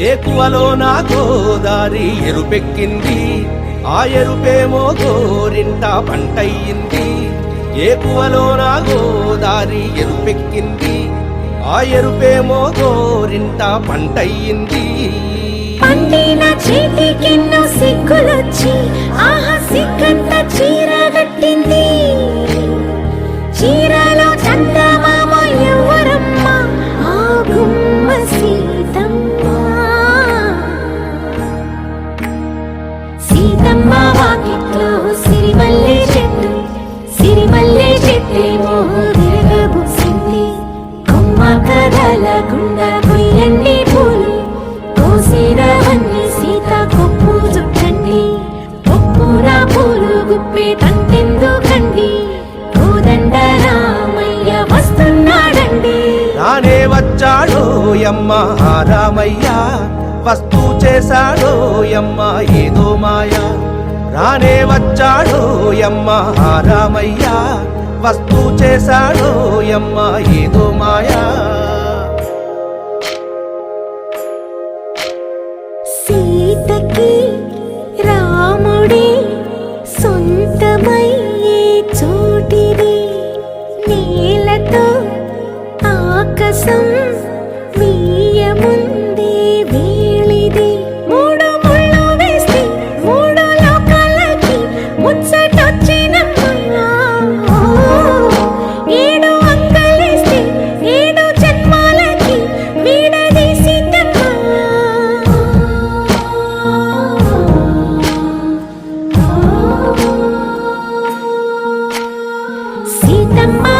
ఏకువలో నా గోదారి ఎరుపెక్కింది? ఆ ఎరుపేమో గోరింట పంటయ్యింది. ఏకువలో నా గోదారి ఎరుపెక్కింది? ఆ ఎరుపేమో గోరింట పంటయ్యింది. పండిన చేతికెన్నో సిగ్గులొచ్చి ఆ సీతమ్మ వాకిట్లో సిరిమల్లె చెట్టు సిరిమల్లె చెట్టేమో విరగబూసింది కొమ్మ కదలకుండా కొయ్యండి పూలు కోసిరవన్నీ సీత కొప్పు చుట్టండి. కొప్పున పూలు గుప్పే తంతెందుకండి కోదండ రామయ్య వస్తున్నాడండి. రానే వచ్చాడో యమ్మ ఆ రామయ్య వస్తూ చేశాడో యమ్మ ఏదో మాయ రానే వచ్చాడో యమ్మ ఆ రామయ్య వస్తూ చేశాడో యమ్మ ఏదో మాయా. సీతకి రాముడే సొంతమయ్యే చోటిది. నేలతో ఆకాశం వీయముందే సీతమ్మ